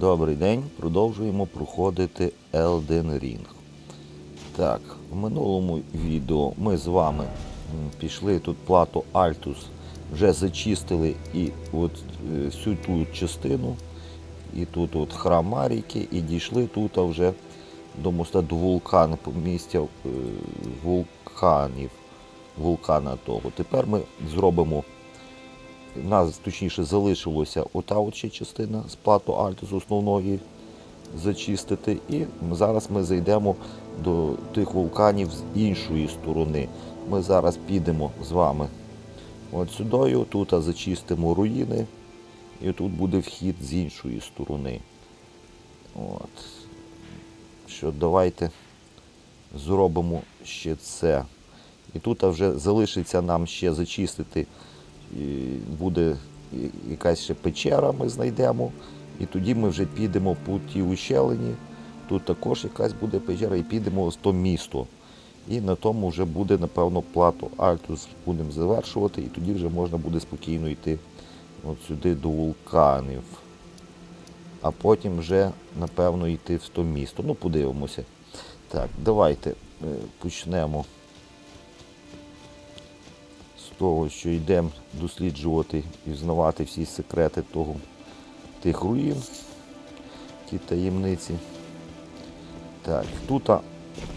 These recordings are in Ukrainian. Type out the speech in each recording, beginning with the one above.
Добрий день. Продовжуємо проходити Elden Ring. Так, в минулому відео ми з вами пішли тут плату Альтус, вже зачистили і от е, всю ту частину, і тут от храм Маріки, і дійшли тут вже до моста до вулкану, місця е, вулканів, вулкана того. Тепер ми зробимо у нас точніше залишилося ота от ще частина з плату Альтус основної зачистити. І зараз ми зайдемо до тих вулканів з іншої сторони. Ми зараз підемо з вами от сюди, тут зачистимо руїни, і тут буде вхід з іншої сторони. От. Що давайте зробимо ще це. І тут вже залишиться нам ще зачистити буде якась ще печера, ми знайдемо. І тоді ми вже підемо по тій ущелині. Тут також якась буде печера, і підемо в то місто. І на тому вже буде, напевно, плату Альтус будемо завершувати, і тоді вже можна буде спокійно йти от сюди до вулканів. А потім вже, напевно, йти в то місто. Ну, подивимося. Так, давайте е, почнемо того, що йдемо досліджувати і взнавати всі секрети того, тих руїн, ті таємниці. Так, тут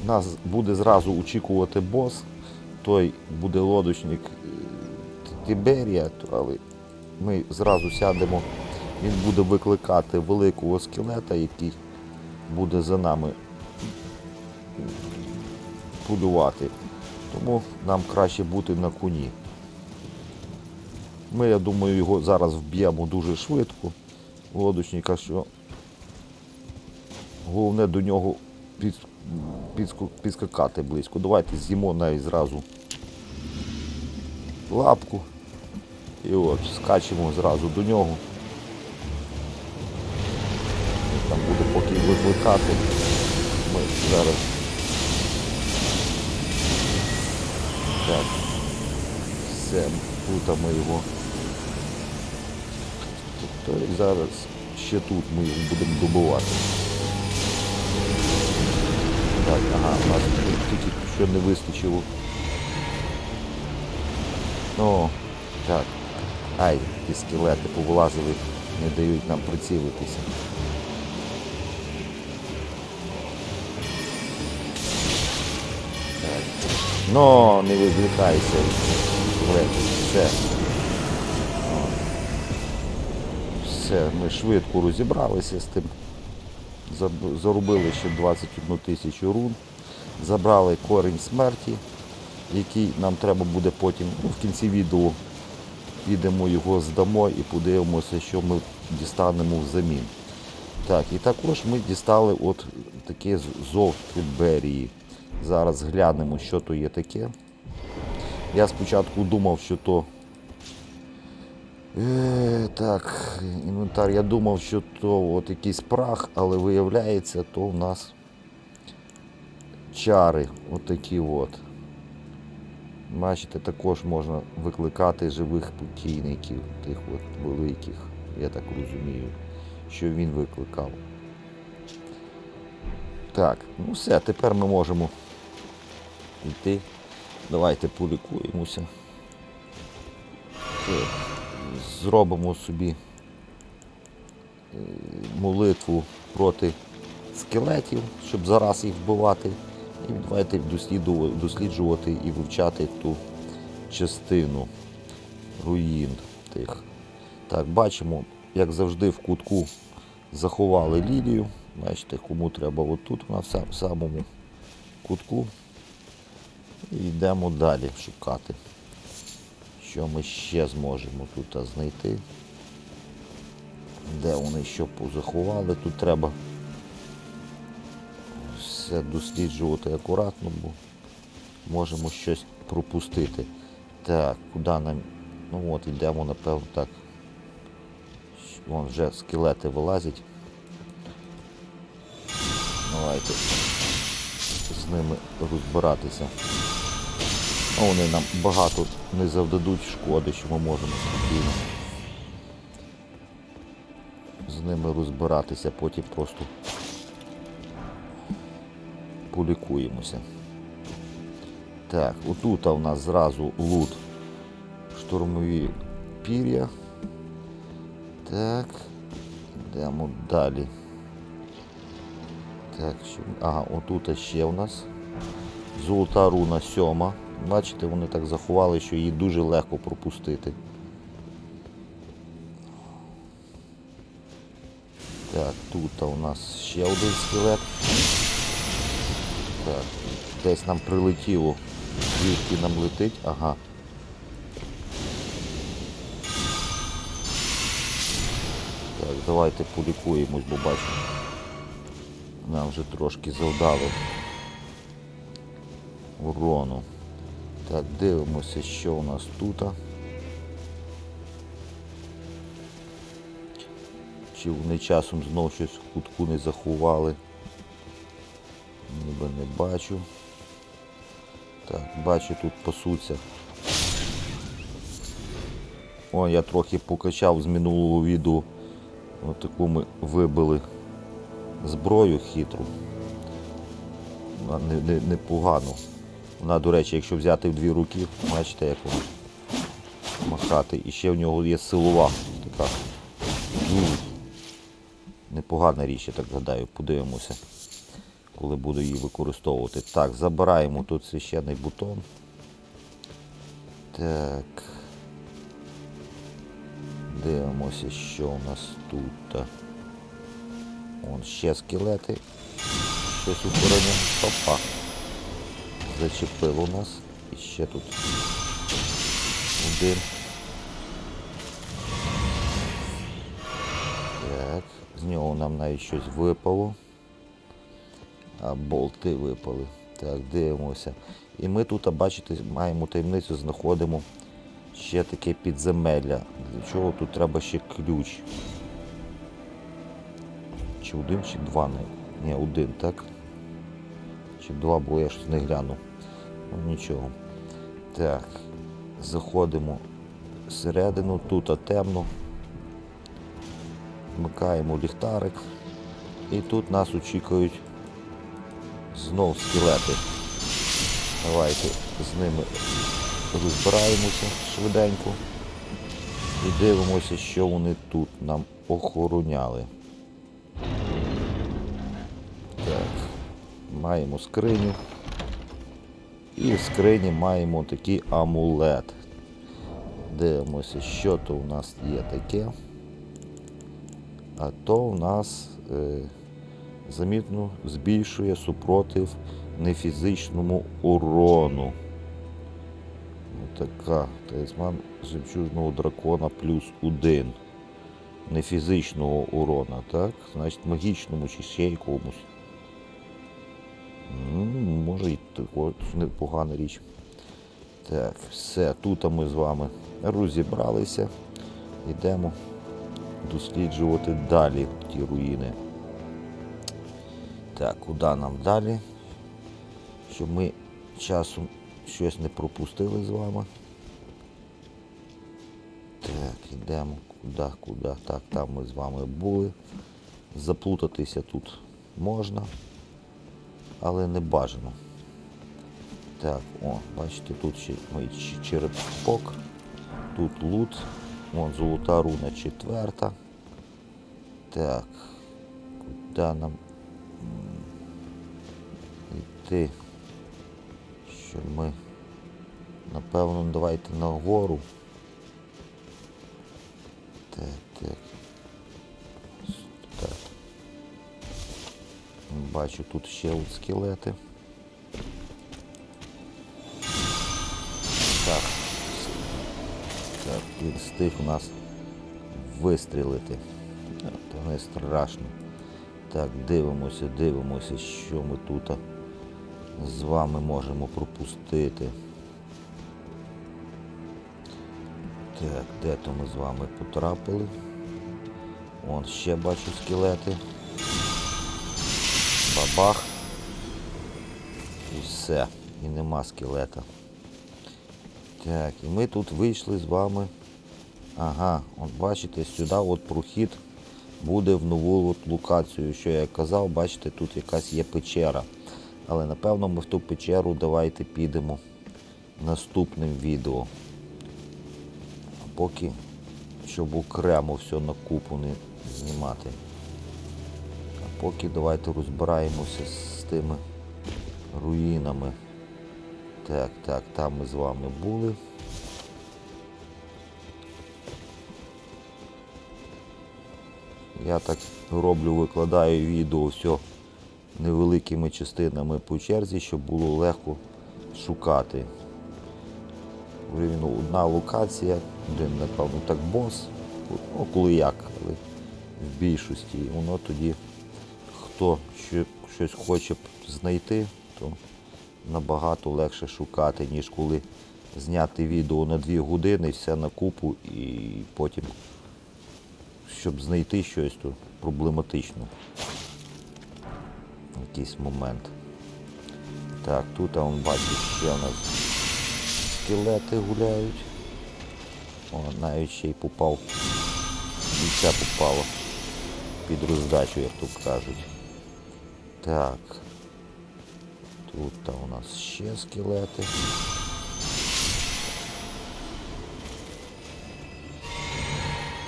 нас буде зразу очікувати бос, той буде лодочник е, Тиберія, але ми зразу сядемо, він буде викликати великого скелета, який буде за нами полювати. Тому нам краще бути на коні. Ми, я думаю, його зараз вб'ємо дуже швидко. Лодочника, що головне до нього під, підску- підскакати близько. Давайте з'їмо навіть зразу лапку. І от, скачемо зразу до нього. Там буде поки викликати. Ми зараз. Так. Все, тут ми його. Тобто зараз ще тут ми його будемо добувати. Так, ага, нас тільки що не вистачило. Ну, так. Ай, ті скелети повилазили, не дають нам прицілитися. Так. Ну, не відвлікайся. Скелети, все. О. Все, ми швидко розібралися з тим. Заробили ще 21 тисячу рун. Забрали корінь смерті, який нам треба буде потім ну, в кінці відео підемо його здамо і подивимося, що ми дістанемо взамін. Так, і також ми дістали от таке зов Тиберії. Зараз глянемо, що то є таке. Я спочатку думав, що то. Е, так, інвентар. Я думав, що то от якийсь прах, але виявляється, то у нас чари. Отакі от. Бачите, також можна викликати живих покійників, тих от великих, я так розумію, що він викликав. Так, ну все, тепер ми можемо йти. Давайте полікуємося. Так, Зробимо собі е, молитву проти скелетів, щоб зараз їх вбивати. І давайте досліджувати і вивчати ту частину руїн тих. Так, бачимо, як завжди, в кутку заховали лілію. Бачите, кому треба отут, в самому кутку. І йдемо далі шукати, що ми ще зможемо тут знайти. Де вони що позаховали, тут треба все досліджувати акуратно, бо можемо щось пропустити. Так, куди нам? Ну от, йдемо, напевно, так. Вон вже скелети вилазять. Давайте з ними розбиратися. Вони нам багато не завдадуть шкоди, що ми можемо спокійно з ними розбиратися, потім просто полікуємося. Так, отут у нас зразу лут штурмові пір'я. Так, йдемо далі. Так, що... Ага, отут ще у нас золота руна сьома. Бачите, вони так заховали, що її дуже легко пропустити. Так, тут у нас ще один скелет. Так, десь нам прилетіло. Звідки нам летить? Ага. Так, давайте полікуємось, бо бачимо. Нам вже трошки завдало урону. Так, дивимося, що у нас тут. Чи вони часом знов щось в кутку не заховали. Ніби не бачу. Так, бачу, тут пасуться. О, я трохи покачав з минулого відео. Ось таку ми вибили зброю хитру. Вона не, не, непогано. Вона, до речі, якщо взяти в дві руки, бачите, як вона махати. І ще в нього є силова така. Непогана річ, я так гадаю, подивимося, коли буду її використовувати. Так, забираємо тут священний бутон. Так. Дивимося, що у нас тут. Вон ще скелети. Щось укорення. Опа. Зачепив у нас. І ще тут один. Так, з нього нам навіть щось випало. А болти випали. Так, дивимося. І ми тут, бачите, маємо таємницю, знаходимо ще таке підземелля. Для чого тут треба ще ключ? Чи один, чи два? Ні, один, так? Чи два, бо я щось не гляну. Нічого. Так, заходимо всередину, тут темно. Вмикаємо ліхтарик. І тут нас очікують знов скелети. Давайте з ними розбираємося швиденько і дивимося, що вони тут нам охороняли. Так, маємо скриню. І в скрині маємо такий амулет. Дивимося, що то у нас є таке. А то у нас е, замітно збільшує супротив нефізичному урону. Така талісман жемчужного дракона плюс один. Не фізичного урона, так? Значить магічному чи ще якомусь. М, Може і також непогана річ. Так, все, тут ми з вами розібралися. Йдемо досліджувати далі ті руїни. Так, куди нам далі? Щоб ми часом щось не пропустили з вами. Так, йдемо куди, куди. Так, там ми з вами були. Заплутатися тут можна, але не бажано. Так, о, бачите, тут ще мій черепок, тут лут, вон золота руна четверта. Так, куди нам йти? Що ми, напевно, давайте нагору. Так. Так. Бачу тут ще от скелети. Так. Так, він встиг у нас вистрілити. А, То не страшно. Так, дивимося, дивимося, що ми тут з вами можемо пропустити. Так, де то ми з вами потрапили? Вон ще бачу скелети. Бабах. І все. І нема скелета. Так, і ми тут вийшли з вами. Ага, от бачите, сюди от прохід буде в нову от локацію, що я казав, бачите, тут якась є печера. Але напевно ми в ту печеру давайте підемо наступним відео. А поки, щоб окремо все на купу не знімати. Поки давайте розбираємося з тими руїнами. Так, так, там ми з вами були. Я так роблю, викладаю відео все невеликими частинами по черзі, щоб було легко шукати. Рівно одна локація, один, напевно, так бос, ну коли як, але в більшості. Воно тоді, хто щось хоче знайти, то набагато легше шукати, ніж коли зняти відео на дві години, все на купу і потім, щоб знайти щось, то проблематично. Якийсь момент. Так, тут а он бачу, ще у нас скелети гуляють. О, навіть ще й попав. І ця попала під роздачу, як тут кажуть. Так. Тут та у нас ще скелети.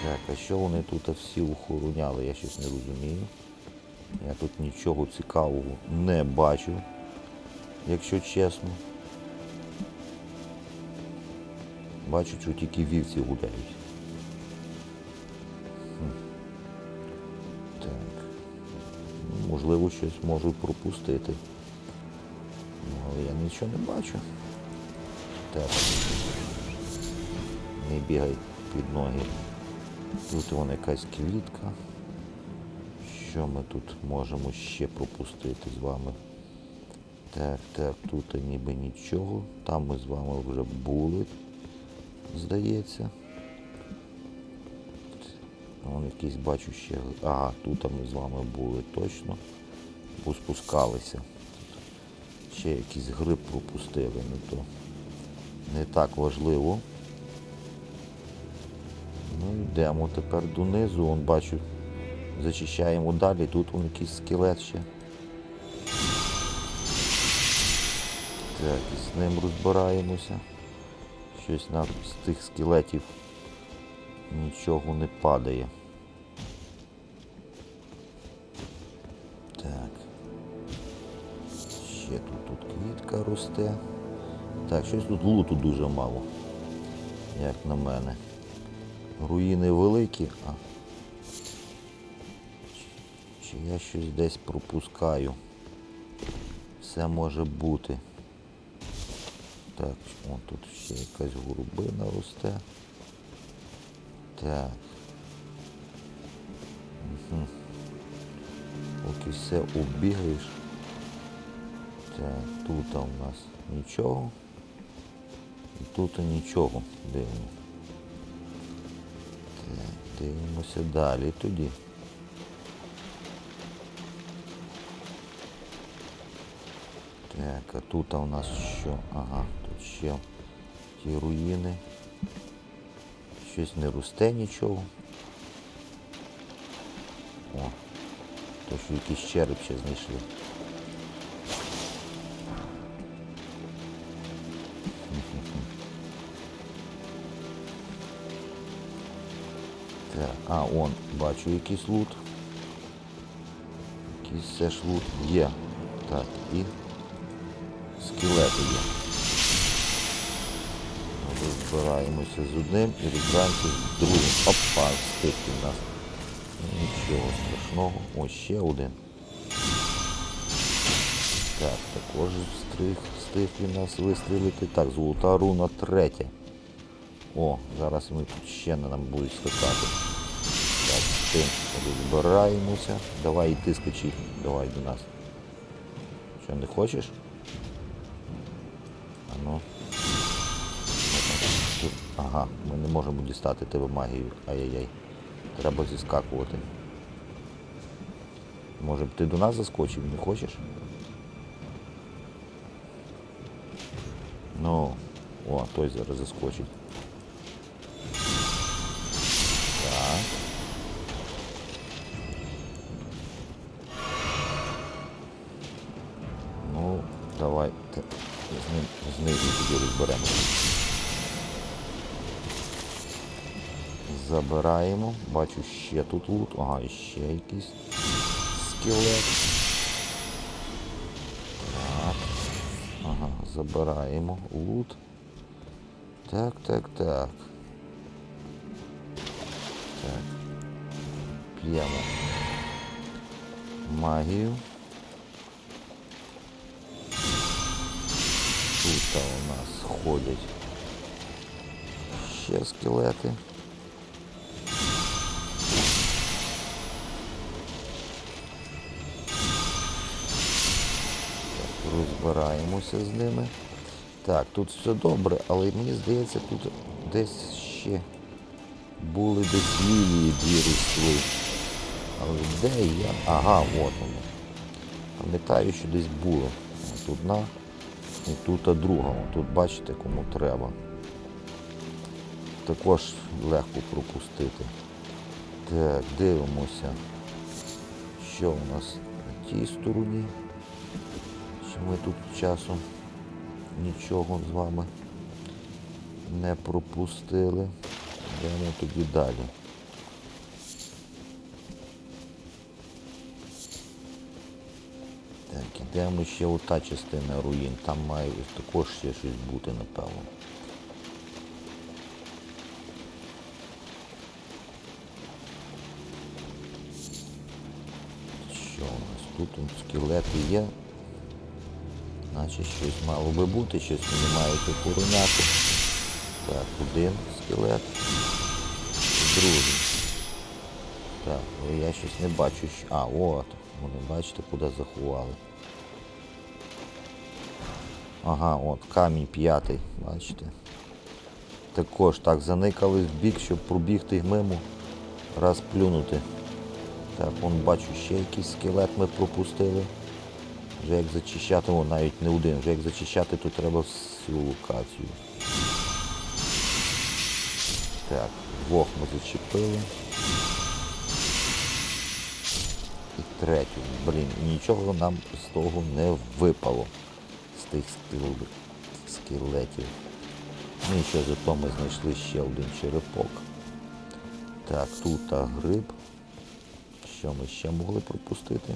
Так, а що вони тут всі охороняли, я щось не розумію. Я тут нічого цікавого не бачу, якщо чесно. Бачу, що тільки вівці гуляють. Можливо, щось можу пропустити. Ну, але я нічого не бачу. Так. Не бігай під ноги. Тут вон якась квітка. Що ми тут можемо ще пропустити з вами? Так, так, тут ніби нічого. Там ми з вами вже були, здається. Вон якийсь бачу ще. Ага, тут ми з вами були точно. Бо спускалися. Ще якийсь гриб пропустили, ну то не так важливо. Ну йдемо тепер донизу, Вон бачу, зачищаємо далі, тут вон якийсь скелет ще. Так, з ним розбираємося. Щось нам з тих скелетів нічого не падає. Квітка росте. Так, щось тут луту дуже мало, як на мене. Руїни великі, а чи- я щось десь пропускаю? Все може бути. Так, о, тут ще якась голубина росте. Так. Угу. Поки все обігаєш. Тут у нас нічого. І тут нічого дивно. Дивимося далі тоді. Так, а тут у нас що? Ага, тут ще ті руїни. Щось не росте нічого. О, то що якийсь череп ще знайшли. А, он, бачу якийсь лут. Якийсь все ж лут є. Так, і скелети є. Розбираємося з одним і розбираємося з другим. Опа, встиг у нас. Нічого страшного. Ось ще один. Так, також встиг, встиг він нас вистрілити. Так, золота руна третя. О, зараз ми тут ще на нам будуть скакати. З розбираємося. Давай ти скачи, давай до нас. Що, не хочеш? А ну. Ага, ми не можемо дістати тебе магію. Ай-яй-яй. Треба зіскакувати. Може б ти до нас заскочив, не хочеш? Ну, о, той зараз заскочить. Ми знизу тоді розберемо. Забираємо. Бачу ще тут лут. Ага, ще якийсь скелет. Так. Ага, забираємо лут. Так, так, так. Так. П'ємо магію. Тут у нас ходять ще скелети. Так, розбираємося з ними. Так, тут все добре, але мені здається, тут десь ще були десь лілії дві росли. Але де я? Ага, от воно. Пам'ятаю, що десь було. Одна і тут а друга. Тут бачите, кому треба. Також легко пропустити. Так, дивимося, що у нас на тій стороні. Чи ми тут часом нічого з вами не пропустили. Йдемо тоді далі. Так, ще у та частина руїн. Там має також ще щось бути, напевно. Що у нас? Тут скелети є. Наче щось мало би бути, щось вони мають охороняти. Так, один скелет. Другий. Так, я щось не бачу. А, от. Вони бачите, куди заховали. Ага, от, камінь п'ятий, бачите. Також так заникали в бік, щоб пробігти мимо, раз плюнути. Так, вон бачу ще якийсь скелет ми пропустили. Вже як зачищати, о, навіть не один, вже як зачищати, то треба всю локацію. Так, двох ми зачепили. І третю. Блін, нічого нам з того не випало. Тих скел- скелетів. Ну і що зато ми знайшли ще один черепок. Так, тут а, гриб. Що ми ще могли пропустити?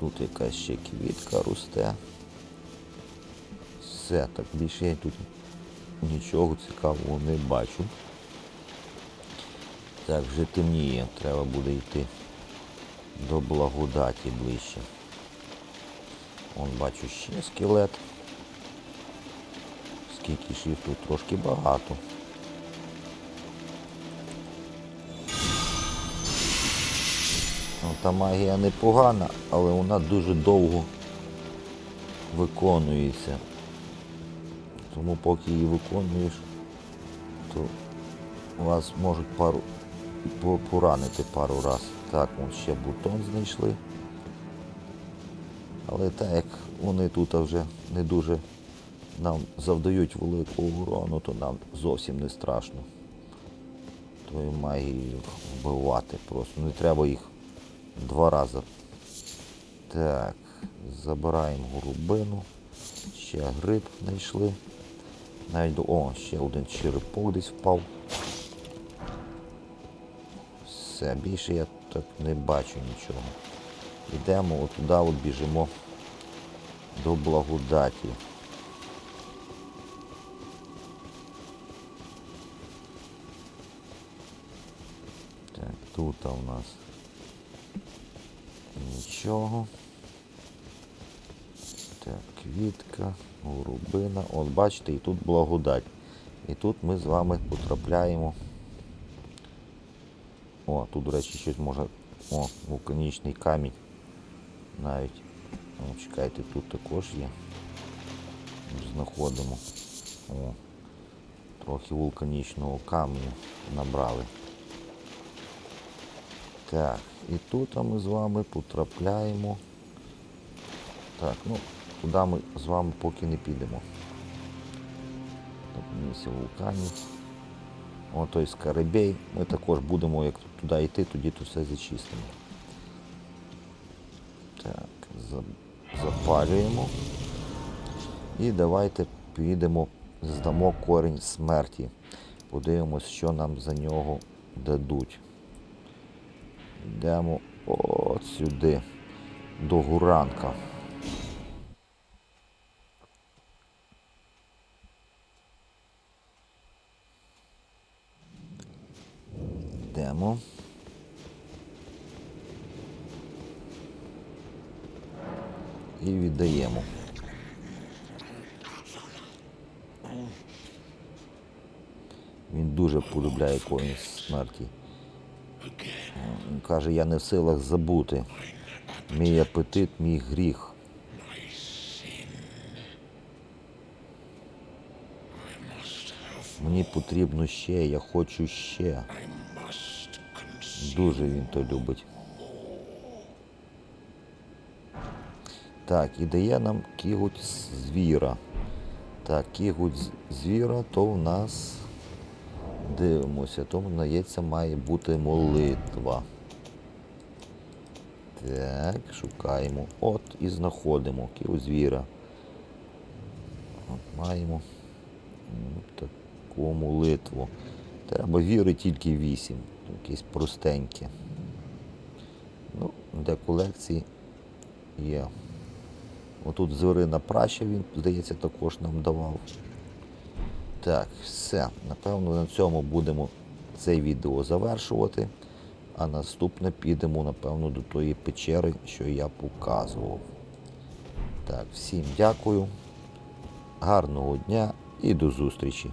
Тут якась ще квітка росте. Все, так більше я тут нічого цікавого не бачу. Так, вже темніє, треба буде йти до благодаті ближче. Вон бачу ще скелет. Скільки їх тут трошки багато. Ну, Та магія непогана, але вона дуже довго виконується. Тому поки її виконуєш, то вас можуть пару поранити пару раз. Так, вон ще бутон знайшли. Але так як вони тут вже не дуже нам завдають великого урону, то нам зовсім не страшно. Тою магією вбивати просто. Не треба їх два рази. Так, забираємо голубину. Ще гриб знайшли. Навіть. О, ще один черепок десь впав. Все, більше я так не бачу нічого. Йдемо отуди, от біжимо до благодаті. Так, тут у нас нічого. Так, квітка, голубина. От бачите, і тут благодать. І тут ми з вами потрапляємо. О, тут, до речі, щось може... О, вулканічний камінь. Навіть. О, чекайте, тут також є. Знаходимо. О, трохи вулканічного каменю набрали. Так, і тут ми з вами потрапляємо. Так, ну, туди ми з вами поки не підемо. Місце вулканів. О, той скарабей. Ми також будемо, як туди йти, тоді то все зачистимо. Так, за- запалюємо. І давайте підемо, здамо корінь смерті. Подивимось, що нам за нього дадуть. Йдемо от сюди, до гуранка. Йдемо. І віддаємо. Він дуже полюбляє корінь смерті. Каже, я не в силах забути. Мій апетит, мій гріх. Мені потрібно ще, я хочу ще. Дуже він то любить. Так, і дає нам кігуть звіра. Так, кігуть звіра, то в нас дивимося, то, здається, має бути молитва. Так, шукаємо. От і знаходимо кігуть звіра. От маємо таку молитву. Треба віри тільки вісім. Якісь простенькі. Ну, де колекції є. Отут звірина праща він, здається, також нам давав. Так, все. Напевно, на цьому будемо це відео завершувати. А наступне підемо, напевно, до тої печери, що я показував. Так, всім дякую. Гарного дня і до зустрічі!